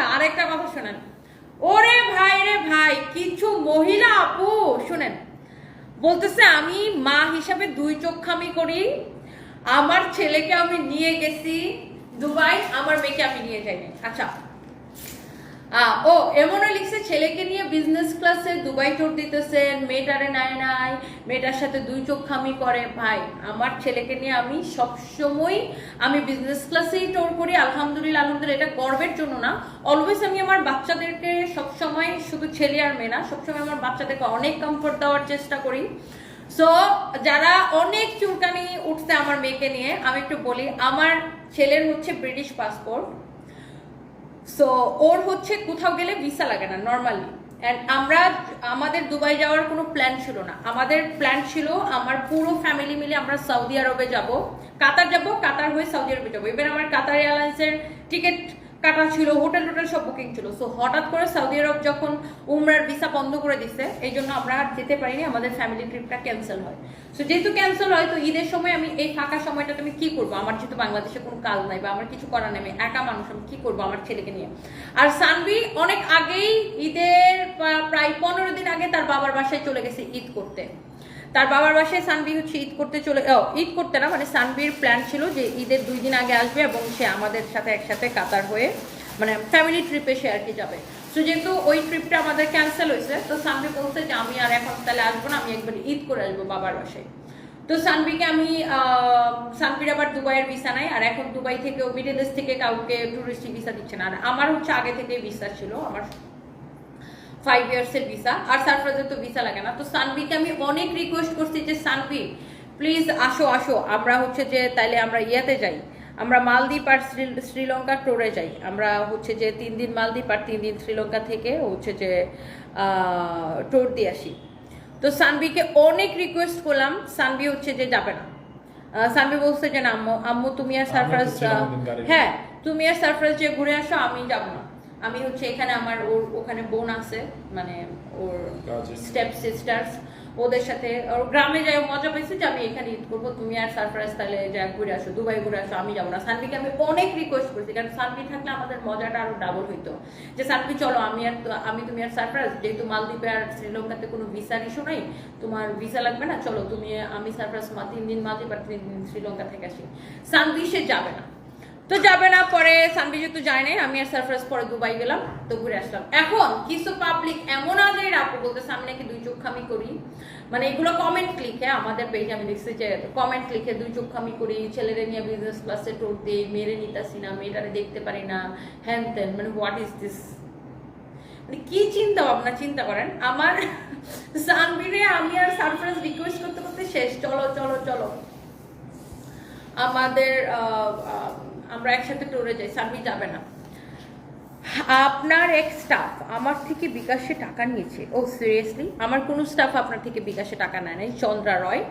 আচ্ছা আরেকটা কথা শোনেন। ওরে ভাই রে ভাই, কিছু মহিলা আপু, শোনেন। বলতেছে, আমি মা হিসাবে দুই চক্ষামি করি, আমার ছেলেকে আমি নিয়ে গেছি দুবাই, আমার মেয়েকে আমি নিয়ে যাই আচ্ছা ও, এমনও লিখছে, ছেলেকে নিয়ে বিজনেস ক্লাসে দুবাই ট্যুর দিতেছেন মেয়েটারে নাই নাই, মেয়েটার সাথে দুই চোখ খামি করে। ভাই, আমার ছেলেকে নিয়ে আমি সবসময় আমি বিজনেস ক্লাসেই ট্যুর করি, আলহামদুলিল্লাহ আলহামদুলিল্লাহ, এটা গর্বের জন্য না। অলওয়েজ আমি আমার বাচ্চাদেরকে সবসময় শুধু ছেলে আর মেয়ে না, সবসময় আমার বাচ্চাদেরকে অনেক কমফোর্ট দেওয়ার চেষ্টা করি। সো যারা অনেক চুলকানি উঠছে আমার মেয়েকে নিয়ে, আমি একটু বলি, আমার ছেলের হচ্ছে ব্রিটিশ পাসপোর্ট সো ওর হচ্ছে কোথাও গেলে ভিসা লাগে না নর্মালি অ্যান্ড আমরা, আমাদের দুবাই যাওয়ার কোনো প্ল্যান ছিল না। আমাদের প্ল্যান ছিল আমার পুরো ফ্যামিলি মিলে আমরা সৌদি আরবে যাব। কাতার যাব, কাতার হয়ে সৌদি আরবে যাব। এবার আমার কাতার এয়ারলাইন্সের টিকিট কাটা ছিল, হোটেল টোটেল সব বুকিং ছিল। সো হঠাৎ করে সৌদি আরব যখন উমরার ভিসা বন্ধ করে দিছে, এই জন্য আমরা আর যেতে পারিনি, আমাদের ফ্যামিলি ট্রিপটা ক্যান্সেল হয়। সো যেহেতু ক্যান্সেল হয়, তো ঈদের সময় আমি এই ফাঁকা সময়টা আমি কি করব? আমার যেহেতু বাংলাদেশে কোনো কাজ নাই বা আমার কিছু করার নেই, আমি একা মানুষ, আমি কি করব আমার ছেলেকে নিয়ে? আর সানভি অনেক আগেই ঈদের প্রায় পনেরো দিন আগে তার বাবার বাসায় চলে গেছে ঈদ করতে। তার বাবার বাসায় সানভি হচ্ছে ঈদ করতে চলে ঈদ করতে না মানে সানবির প্ল্যান ছিল যে ঈদের দুই দিন আগে আসবে এবং সে আমাদের সাথে একসাথে কাতার হয়ে মানে ফ্যামিলি ট্রিপে সে আর কি যাবে। তো যেহেতু ওই ট্রিপটা আমাদের ক্যান্সেল হয়েছে তো সানভি বলছে যে আমি আর এখন তাহলে আসব না আমি একবার ঈদ করে আসব বাবার বাসায়। তো সানভিকে আমি আহ, সানভির আবার দুবাইয়ের ভিসা নাই আর এখন দুবাই থেকে মিডল ইস্ট থেকে কাউকে টুরিস্ট ভিসা দিচ্ছে না। আর আমার হচ্ছে আগে থেকে ভিসা ছিল আমার ফাইভ ইয়ার্সের ভিসা আর সারফ্রাজের তো ভিসা লাগে না তো সানভিকে আমি অনেক রিকোয়েস্ট করছি যে সানভি প্লিজ আসো আসো। আমরা হচ্ছে যে তাইলে আমরা ইয়াতে যাই। আমরা মালদ্বীপ আর শ্রী- শ্রীলঙ্কা টোরে যাই। আমরা হচ্ছে যে তিন দিন মালদ্বীপ আর তিন দিন শ্রীলঙ্কা থেকে হচ্ছে যে টোর দিয়ে আসি। তো সানভিকে অনেক রিকোয়েস্ট করলাম। সানভি হচ্ছে যে যাবে না। সানভি বলছে যে না আম্মু আম্মু তুমি আর সারফরাজ। হ্যাঁ তুমি আর সারফরাজ যে ঘুরে আসো আমি যাব না। আমি হচ্ছে এখানে আমার ওর ওখানে বোন আছে মানে ওর স্টেপ সিস্টার্স ওদের সাথে ওর গ্রামে যাই মজা পেয়েছি যে আমি এখানে ঈদ করব তুমি আর সারপ্রাইজ তাহলে যা ঘুরে আসো দুবাই ঘুরে আসো আমি যাব না। সানভিকে আমি অনেক রিকোয়েস্ট করছি কারণ সানভি থাকলে আমাদের মজাটা আরও ডাবল হইতো। যে সানভি চলো আমি আর আমি তুমি আর সারপ্রাইজ যেহেতু মালদ্বীপে আর শ্রীলঙ্কাতে কোনো ভিসার ইস্যু নেই তোমার ভিসা লাগবে না চলো তুমি আমি সারপ্রাইজ মা তিন দিন মালদ্বীপ আর তিন দিন শ্রীলঙ্কা থেকে আসি। সানভি সে যাবে না। তো যাবে না, পরে সানভি যেহেতু যায় নাই, আমি আর সারপ্রাইজ পরে দুবাই গেলাম, তো ঘুরে আসলাম। এখন, কিছু পাবলিক এমন আগে আপু বলতে সামনে কি দুই চোখামি করি। মানে এগুলো কমেন্ট লিখে আমাদের পেজে আমি দেখছি যে কমেন্ট লিখে দুই চোখামি করি ছেলেরা নিয়ে বিজনেস ক্লাসে টোট দিই মেরে নিতাসি না, মেয়েটারে দেখতে পারি না, হ্যান তেন মানে হোয়াট ইজ দিস মানে কি চিন্তা ভাবনা, চিন্তা করেন, আমার সানবিরে আমি আর সারপ্রাইজ রিকোয়েস্ট করতে করতে শেষ, চলো চলো চলো। আমাদের আমরা একসাথে ট্যুরে যাই সানভি যাবে না। আপনার এক স্টাফ আমার থেকে বিকাশে টাকা নিয়েছে। ও সিরিয়াসলি আমার কোনো স্টাফ আপনার থেকে বিকাশে টাকা নেয় নাই, চন্দ্রা রয়।